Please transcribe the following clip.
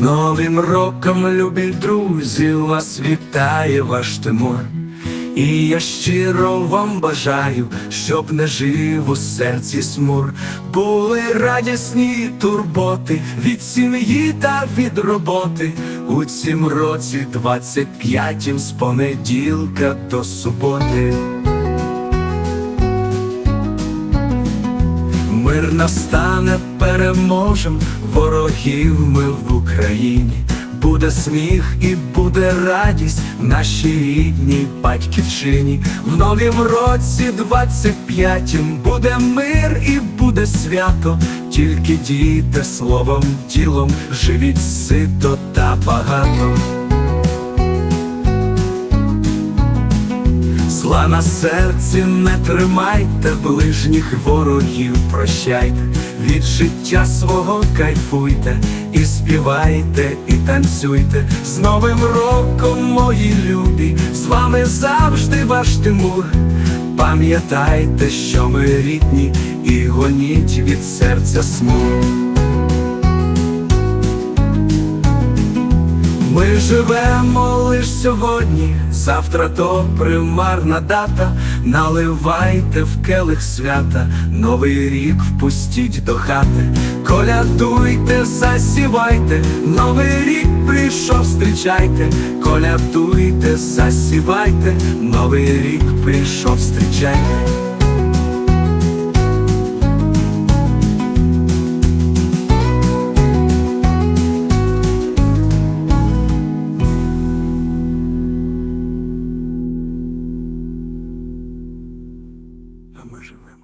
Новим роком, любі друзі, вас вітає ваш Тимур. І я щиро вам бажаю, щоб не жив у серці смур, були радісні турботи від сім'ї та від роботи. У цім році двадцять п'ятім з понеділка до суботи. Мир настане, переможем, ворогів ми в Україні. Буде сміх і буде радість нашій рідній батьківщині. В новім році 25-м буде мир і буде свято. Тільки дійте словом, ділом, живіть сито та багато. Зла на серці не тримайте, ближніх ворогів прощайте, від життя свого кайфуйте, і співайте, і танцюйте. З Новим роком, мої любі, з вами завжди ваш Тимур. Пам'ятайте, що ми рідні, і гоніть від серця смур. Живемо лиш сьогодні, завтра то примарна дата. Наливайте в келих свята, новий рік впустіть до хати, колядуйте, засівайте, новий рік прийшов, зустрічайте, колядуйте, засівайте, новий рік прийшов, зустрічайте. Живемо.